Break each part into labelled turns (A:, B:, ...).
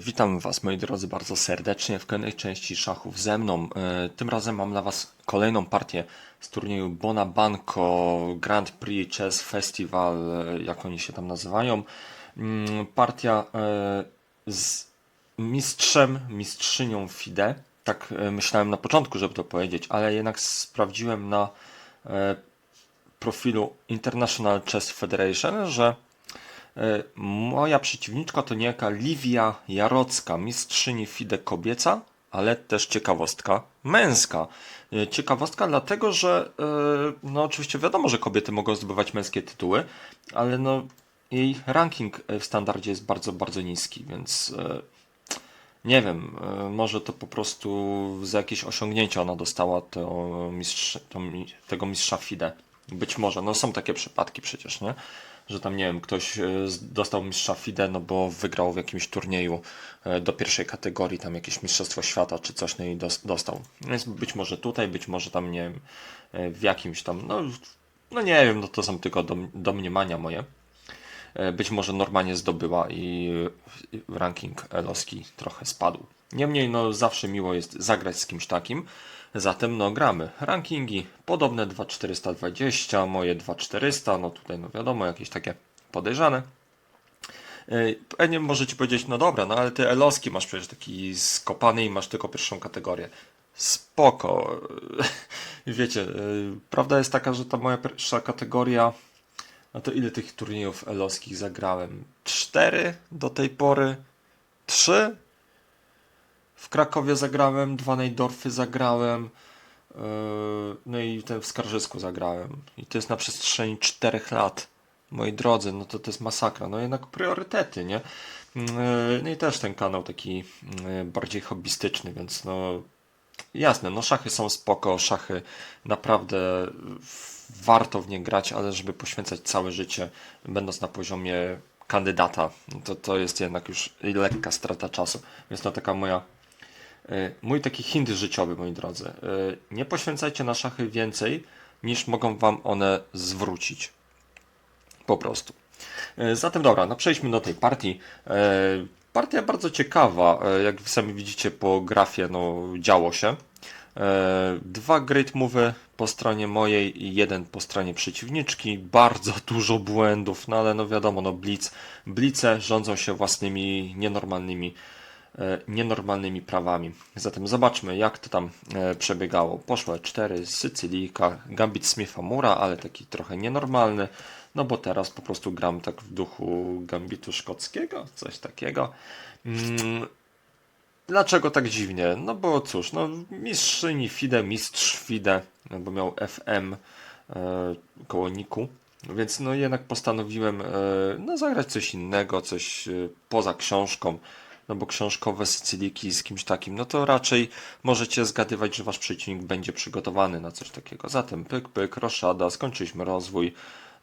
A: Witam Was, moi drodzy, bardzo serdecznie w kolejnej części szachów ze mną. E, Tym razem mam dla Was kolejną partię z turnieju Bonabanco Grand Prix Chess Festival, e, jak oni się tam nazywają. Mm, Partia e, z mistrzem, mistrzynią FIDE. Tak myślałem na początku, żeby to powiedzieć, ale jednak sprawdziłem na profilu International Chess Federation, że Moja przeciwniczka to niejaka Livia Jarocka, mistrzyni FIDE kobieca, ale też ciekawostka męska. E, Ciekawostka dlatego, że e, no oczywiście wiadomo, że kobiety mogą zdobywać męskie tytuły, ale no jej ranking w standardzie jest bardzo, bardzo niski, więc e, nie wiem, e, może to po prostu za jakieś osiągnięcia ona dostała to mistrz, to, tego mistrza FIDE. Być może, no są takie przypadki przecież, nie? Że tam, nie wiem, ktoś e, dostał mistrza FIDE, no bo wygrał w jakimś turnieju e, do pierwszej kategorii, tam jakieś mistrzostwo świata czy coś, no i dos- dostał. Więc być może tutaj, być może tam, nie wiem, e, w jakimś tam, no, no nie wiem, no to są tylko dom- domniemania moje. E, Być może normalnie zdobyła i ranking Eloski trochę spadł. Niemniej, no zawsze miło jest zagrać z kimś takim. Zatem, no gramy. Rankingi podobne 2420, moje 2400, no tutaj, no wiadomo, jakieś takie podejrzane. E, Pewnie możecie powiedzieć, no dobra, no ale ty Eloski masz przecież taki skopany i masz tylko pierwszą kategorię. Spoko. Wiecie, e, prawda jest taka, że ta moja pierwsza kategoria no to ile tych turniejów eloskich zagrałem? Cztery do tej pory? Trzy? W Krakowie zagrałem, dwa Nejdorfy zagrałem, yy, no i ten w Skarżysku zagrałem. I to jest na przestrzeni czterech lat. Moi drodzy, no to to jest masakra. No jednak priorytety, nie? Yy, No i też ten kanał taki yy, bardziej hobbystyczny, więc no Jasne, no szachy są spoko, szachy naprawdę warto w nie grać, ale żeby poświęcać całe życie, będąc na poziomie kandydata, to, to jest jednak już lekka strata czasu. Więc to taka moja, y, mój taki hint życiowy, moi drodzy. Y, Nie poświęcajcie na szachy więcej, niż mogą wam one zwrócić. Po prostu. E, Zatem dobra, no przejdźmy do tej partii. Partia bardzo ciekawa, jak sami widzicie po grafie, no działo się. E, Dwa great move'y po stronie mojej i jeden po stronie przeciwniczki. Bardzo dużo błędów, no ale no wiadomo, no blitz. Blice rządzą się własnymi nienormalnymi e, nienormalnymi prawami. Zatem zobaczmy, jak to tam e, przebiegało. Poszło 4 Sycylijka, Gambit Smitha Mura, ale taki trochę nienormalny, no bo teraz po prostu gram tak w duchu Gambitu szkockiego, coś takiego. Mm, Dlaczego tak dziwnie? No bo cóż, no mistrzyni FIDE, mistrz FIDE, no bo miał FM e, koło niku, więc no jednak postanowiłem e, no zagrać coś innego, coś e, poza książką, no bo książkowe Sycyliki z kimś takim, no to raczej możecie zgadywać, że wasz przeciwnik będzie przygotowany na coś takiego. Zatem pyk, pyk, roszada, skończyliśmy rozwój,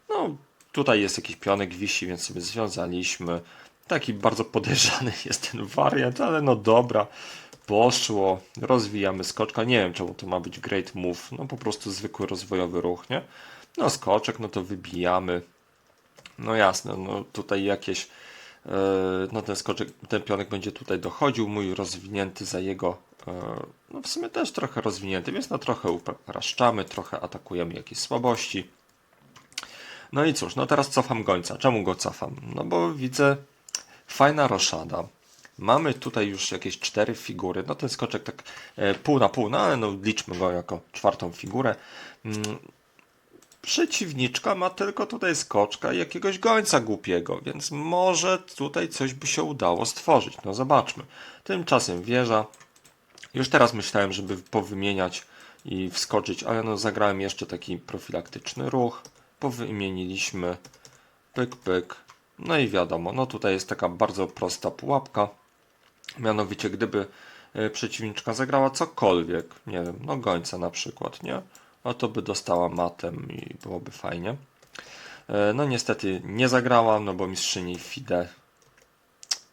A: no tutaj jest jakiś pionek wisi, więc sobie związaliśmy. Taki bardzo podejrzany jest ten wariant, ale no dobra, poszło, rozwijamy skoczka. Nie wiem, czemu to ma być great move, no po prostu zwykły rozwojowy ruch, nie? No skoczek, no to wybijamy. No jasne, no tutaj jakieś, e, no ten skoczek, ten pionek będzie tutaj dochodził, mój rozwinięty za jego, e, no w sumie też trochę rozwinięty, więc no trochę upraszczamy, trochę atakujemy jakieś słabości. No i cóż, no teraz cofam gońca. Czemu go cofam? No bo widzę fajna roszada. Mamy tutaj już jakieś cztery figury. No ten skoczek tak e, pół na pół, no ale no liczmy go jako czwartą figurę. Mm, Przeciwniczka ma tylko tutaj skoczka i jakiegoś gońca głupiego, więc może tutaj coś by się udało stworzyć. No zobaczmy. Tymczasem wieża. Już teraz myślałem, żeby powymieniać i wskoczyć, ale no zagrałem jeszcze taki profilaktyczny ruch. Powymieniliśmy pyk, pyk. No i wiadomo, no tutaj jest taka bardzo prosta pułapka. Mianowicie, gdyby e, przeciwniczka zagrała cokolwiek, nie wiem, no gońca na przykład, nie? No to by dostała matem i byłoby fajnie. E, No niestety nie zagrała, no bo mistrzyni FIDE.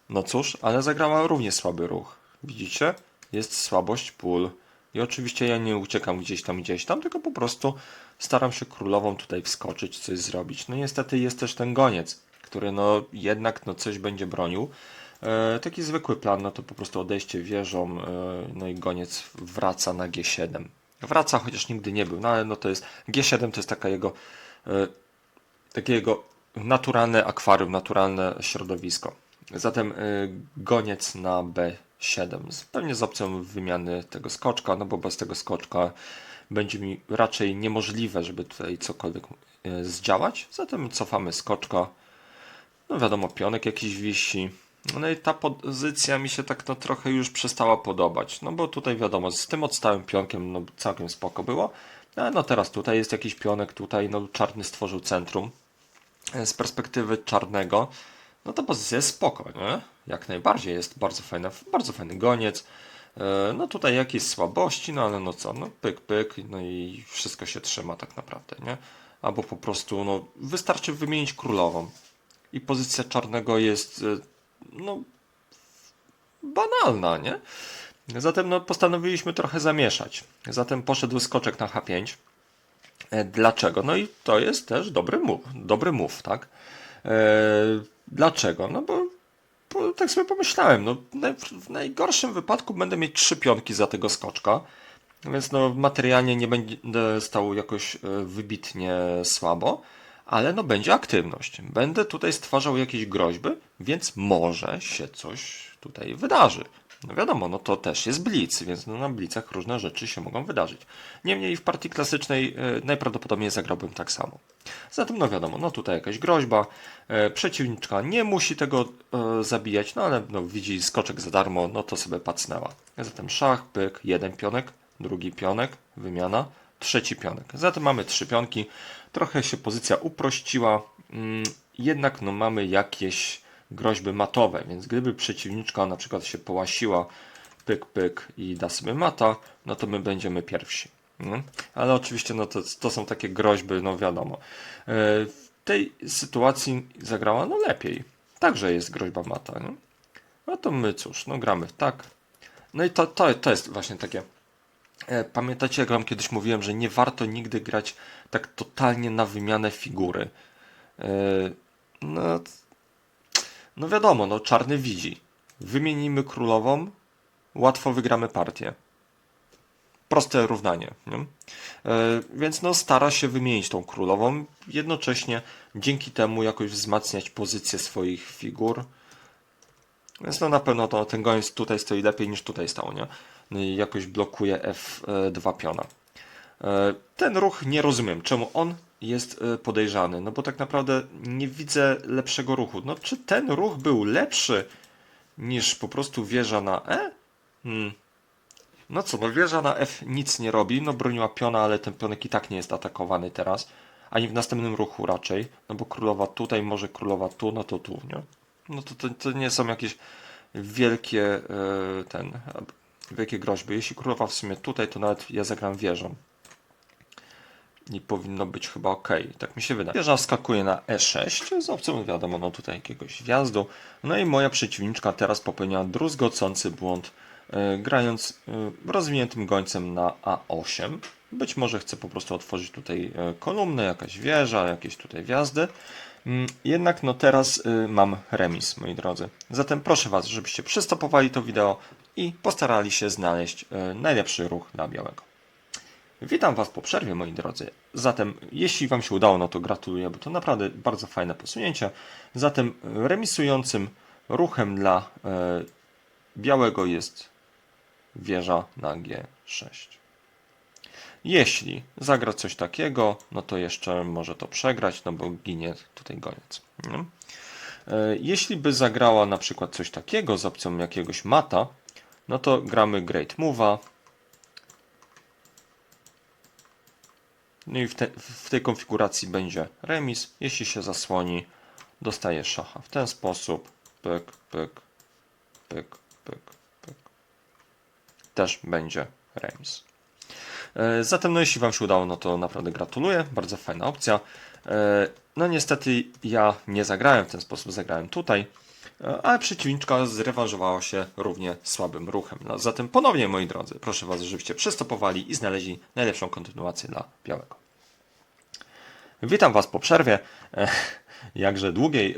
A: No cóż, ale zagrała równie słaby ruch. Widzicie? Jest słabość pól. I oczywiście ja nie uciekam gdzieś tam, gdzieś tam, tylko po prostu staram się królową tutaj wskoczyć, coś zrobić. No niestety jest też ten goniec, który no jednak no coś będzie bronił. E, taki zwykły plan, no to po prostu odejście wieżą, e, no i goniec wraca na G7. Wraca, chociaż nigdy nie był, no ale no to jest, G7 to jest taka jego, e, takie jego naturalne akwarium, naturalne środowisko. Zatem y, goniec na B7, z- pewnie z opcją wymiany tego skoczka, no bo bez tego skoczka będzie mi raczej niemożliwe, żeby tutaj cokolwiek y, zdziałać. Zatem cofamy skoczka, no wiadomo, pionek jakiś wisi. No i ta pozycja mi się tak no trochę już przestała podobać, no bo tutaj wiadomo, z tym odstałym pionkiem no całkiem spoko było, ale no teraz tutaj jest jakiś pionek, tutaj no czarny stworzył centrum, E, z perspektywy czarnego, no to pozycja jest spoko, nie? Jak najbardziej jest bardzo fajna, bardzo fajny goniec. E, No tutaj jakieś słabości, no ale no co, no pyk, pyk, no i wszystko się trzyma tak naprawdę, nie? Albo po prostu, no wystarczy wymienić królową i pozycja czarnego jest, e, no banalna, nie? Zatem no postanowiliśmy trochę zamieszać. Zatem poszedł skoczek na H5. E, Dlaczego? No i to jest też dobry move, dobry move tak? E, dlaczego? No bo, bo tak sobie pomyślałem, no w najgorszym wypadku będę mieć trzy pionki za tego skoczka, więc no materialnie nie będę stał jakoś e, wybitnie słabo, ale no będzie aktywność. Będę tutaj stwarzał jakieś groźby, więc może się coś tutaj wydarzy. No wiadomo, no to też jest blitz, więc no na blitzach różne rzeczy się mogą wydarzyć. Niemniej w partii klasycznej e, najprawdopodobniej zagrałbym tak samo. Zatem no wiadomo, no tutaj jakaś groźba, e, przeciwniczka nie musi tego e, zabijać, no ale no widzi skoczek za darmo, no to sobie pacnęła. Zatem szach, pyk, jeden pionek, drugi pionek, wymiana, trzeci pionek. Zatem mamy trzy pionki, trochę się pozycja uprościła, mm, jednak no mamy jakieś groźby matowe, więc gdyby przeciwniczka na przykład się połasiła, pyk, pyk i da sobie mata, no to my będziemy pierwsi. nie? Ale oczywiście no to, to są takie groźby, no wiadomo. E, W tej sytuacji zagrała no lepiej. Także jest groźba mata. Nie? No to my cóż, no gramy tak. No i to, to, to jest właśnie takie. E, Pamiętacie, jak wam kiedyś mówiłem, że nie warto nigdy grać tak totalnie na wymianę figury. E, No, no wiadomo, no czarny widzi. Wymienimy królową, łatwo wygramy partię. Proste równanie. Nie? E, więc no stara się wymienić tą królową, jednocześnie dzięki temu jakoś wzmacniać pozycję swoich figur. Więc no na pewno to, ten goniec tutaj stoi lepiej niż tutaj stał, nie? Jakoś blokuje F2 piona. E, Ten ruch nie rozumiem, czemu on jest e, podejrzany, no bo tak naprawdę nie widzę lepszego ruchu. No czy ten ruch był lepszy niż po prostu wieża na E? Hmm. No co, no wieża na F nic nie robi, no broniła piona, ale ten pionek i tak nie jest atakowany teraz, ani w następnym ruchu raczej, no bo królowa tutaj, może królowa tu, no to tu, nie? No to, to, to nie są jakieś wielkie e, ten, wielkie groźby. Jeśli królowa w sumie tutaj, to nawet ja zagram wieżą. I powinno być chyba ok. Tak mi się wydaje. Wieża skakuje na E6 z opcją, wiadomo, no tutaj jakiegoś wjazdu. No i moja przeciwniczka teraz popełnia druzgocący błąd, e, grając e, rozwiniętym gońcem na A8. Być może chce po prostu otworzyć tutaj e, kolumnę, jakaś wieża, jakieś tutaj wjazdy. Mm, Jednak no teraz mam remis, moi drodzy. Zatem proszę Was, żebyście przystopowali to wideo i postarali się znaleźć y, najlepszy ruch dla białego. Witam Was po przerwie, moi drodzy. Zatem, jeśli Wam się udało, no to gratuluję, bo to naprawdę bardzo fajne posunięcie. Zatem remisującym ruchem dla y, białego jest wieża na G6. Jeśli zagra coś takiego, no to jeszcze może to przegrać, no bo ginie tutaj goniec. Nie? E, Jeśli by zagrała na przykład coś takiego z opcją jakiegoś mata, no to gramy Great Move'a. No i w, te, w tej konfiguracji będzie remis. Jeśli się zasłoni, dostaje szacha w ten sposób. Pyk, pyk, pyk, pyk, pyk. Też będzie remis. E, Zatem, no jeśli Wam się udało, no to naprawdę gratuluję. Bardzo fajna opcja. E, No niestety ja nie zagrałem w ten sposób, zagrałem tutaj, ale przeciwniczka zrewanżowała się równie słabym ruchem. No, zatem ponownie, moi drodzy, proszę Was, żebyście przystopowali i znaleźli najlepszą kontynuację dla białego. Witam Was po przerwie, e, jakże długiej. e,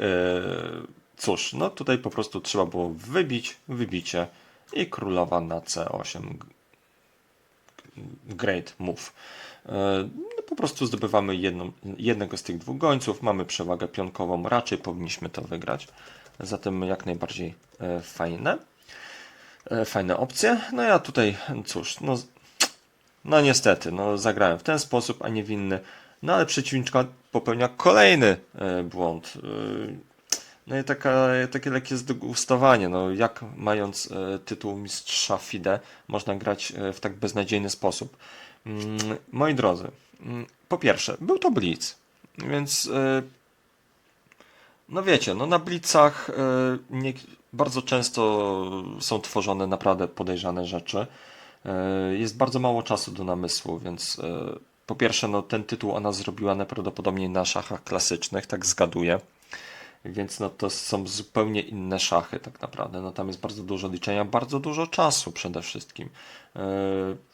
A: cóż, no tutaj po prostu trzeba było wybić, wybicie i królowa na C8. Great move. E, No, po prostu zdobywamy jedną, jednego z tych dwóch gońców, mamy przewagę pionkową, raczej powinniśmy to wygrać. Zatem jak najbardziej e, fajne. E, Fajne opcje. No ja tutaj, cóż, no, no niestety, no zagrałem w ten sposób, a nie w inny. No ale przeciwniczka popełnia kolejny e, błąd. No i taka, takie lekkie zdegustowanie. No, jak mając tytuł mistrza FIDE można grać w tak beznadziejny sposób? Mm, moi drodzy, mm, po pierwsze, był to Blitz, więc no wiecie, no na blitzach e, nie, bardzo często są tworzone naprawdę podejrzane rzeczy. E, Jest bardzo mało czasu do namysłu, więc e, po pierwsze, no ten tytuł ona zrobiła najprawdopodobniej na szachach klasycznych, tak zgaduję. Więc no to są zupełnie inne szachy tak naprawdę. No tam jest bardzo dużo liczenia, bardzo dużo czasu przede wszystkim.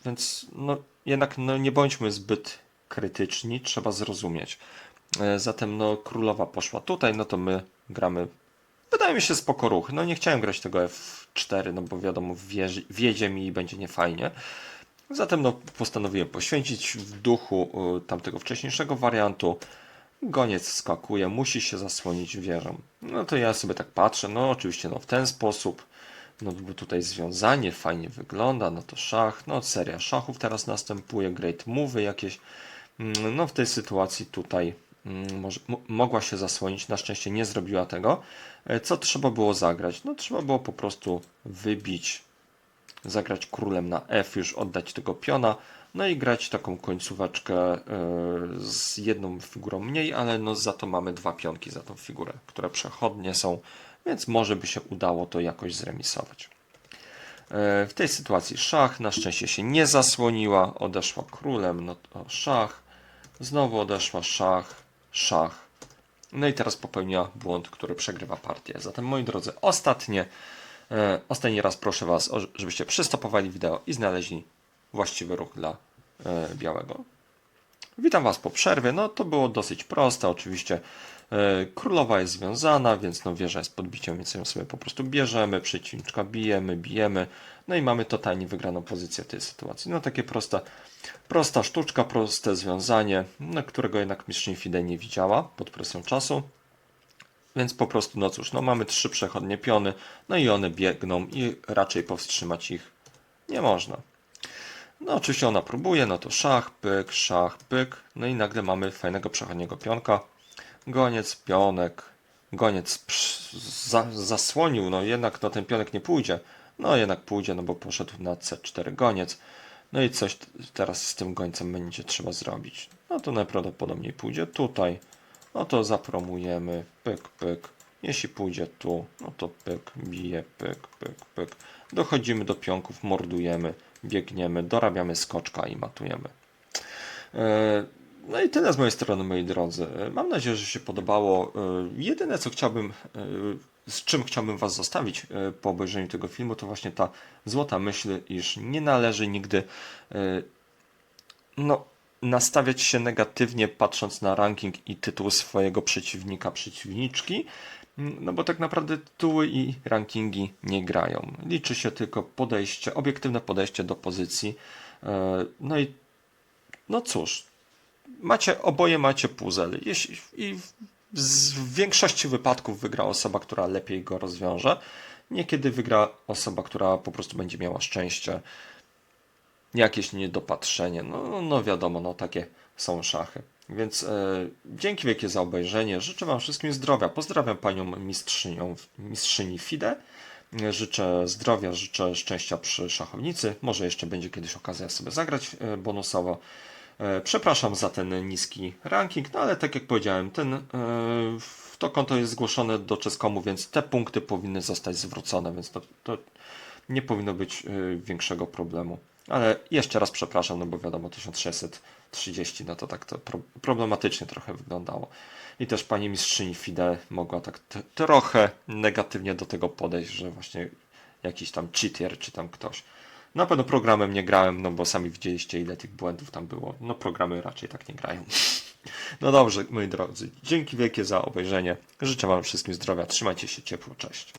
A: Więc no jednak no, nie bądźmy zbyt krytyczni, trzeba zrozumieć. Yy, zatem no królowa poszła tutaj, no to my gramy wydaje mi się spoko ruch. No nie chciałem grać tego F4, no bo wiadomo wjedzie, mi i będzie niefajnie. Zatem no postanowiłem poświęcić w duchu yy, tamtego wcześniejszego wariantu. Goniec skakuje, musi się zasłonić wieżą. No to ja sobie tak patrzę, no oczywiście no w ten sposób, no bo tutaj związanie fajnie wygląda, no to szach, no seria szachów teraz następuje, great move jakieś. Mm, No w tej sytuacji tutaj mo- mogła się zasłonić, na szczęście nie zrobiła tego. E, Co trzeba było zagrać? No trzeba było po prostu wybić zagrać królem na F, już oddać tego piona, no i grać taką końcóweczkę e, z jedną figurą mniej, ale no za to mamy dwa pionki za tą figurę, które przechodnie są, więc może by się udało to jakoś zremisować. E, W tej sytuacji szach na szczęście się nie zasłoniła, odeszła królem, no to szach, znowu odeszła szach, szach. No i teraz popełnia błąd, który przegrywa partię. Zatem moi drodzy, ostatnie E, Ostatni raz proszę Was, o- żebyście przystopowali wideo i znaleźli właściwy ruch dla e, białego. Witam Was po przerwie. No to było dosyć proste. Oczywiście królowa jest związana, więc no wieża jest podbiciem, więc ją sobie po prostu bierzemy, przeciwniczka bijemy, bijemy. No i mamy totalnie wygraną pozycję w tej sytuacji. No takie prosta, prosta sztuczka, proste związanie, no, którego jednak mistrzyni Fide nie widziała pod presją czasu. Więc po prostu, no cóż, no mamy trzy przechodnie piony, no i one biegną i raczej powstrzymać ich nie można. No oczywiście ona próbuje, no to szach, pyk, szach, pyk, no i nagle mamy fajnego przechodniego pionka. Goniec, pionek, goniec za, zasłonił, no jednak no ten pionek nie pójdzie. No jednak pójdzie, no bo poszedł na C4 goniec. No i coś teraz z tym gońcem będzie trzeba zrobić. No to najprawdopodobniej pójdzie tutaj. No to zapromujemy, pyk, pyk. Jeśli pójdzie tu, no to pyk, bije, pyk, pyk, pyk. Dochodzimy do pionków, mordujemy, biegniemy, dorabiamy skoczka i matujemy. E, No i tyle z mojej strony, moi drodzy. Mam nadzieję, że się podobało. E, Jedyne, co chciałbym, e, z czym chciałbym Was zostawić e, po obejrzeniu tego filmu, to właśnie ta złota myśl, iż nie należy nigdy no, nastawiać się negatywnie, patrząc na ranking i tytuł swojego przeciwnika, przeciwniczki, no bo tak naprawdę tytuły i rankingi nie grają. Liczy się tylko podejście, obiektywne podejście do pozycji. No i no cóż, macie, oboje macie puzzle. Jeśli, I w, większości wypadków wygra osoba, która lepiej go rozwiąże. Niekiedy wygra osoba, która po prostu będzie miała szczęście jakieś niedopatrzenie. No, no wiadomo, no takie są szachy. Więc e, dzięki wielkie za obejrzenie. Życzę Wam wszystkim zdrowia. Pozdrawiam Panią mistrzynią, mistrzyni FIDE. Życzę zdrowia, życzę szczęścia przy szachownicy. Może jeszcze będzie kiedyś okazja sobie zagrać e, bonusowo. E, Przepraszam za ten niski ranking, no ale tak jak powiedziałem, ten, e, to konto jest zgłoszone do Czeskomu, więc te punkty powinny zostać zwrócone, więc to, to nie powinno być y, większego problemu. Ale jeszcze raz przepraszam, no bo wiadomo, 1630, no to tak to pro, problematycznie trochę wyglądało. I też pani mistrzyni Fide mogła tak trochę negatywnie do tego podejść, że właśnie jakiś tam cheater czy tam ktoś. Na pewno programem nie grałem, no bo sami widzieliście ile tych błędów tam było. No programy raczej tak nie grają. No dobrze, moi drodzy, dzięki wielkie za obejrzenie. Życzę Wam wszystkim zdrowia, trzymajcie się ciepło, cześć.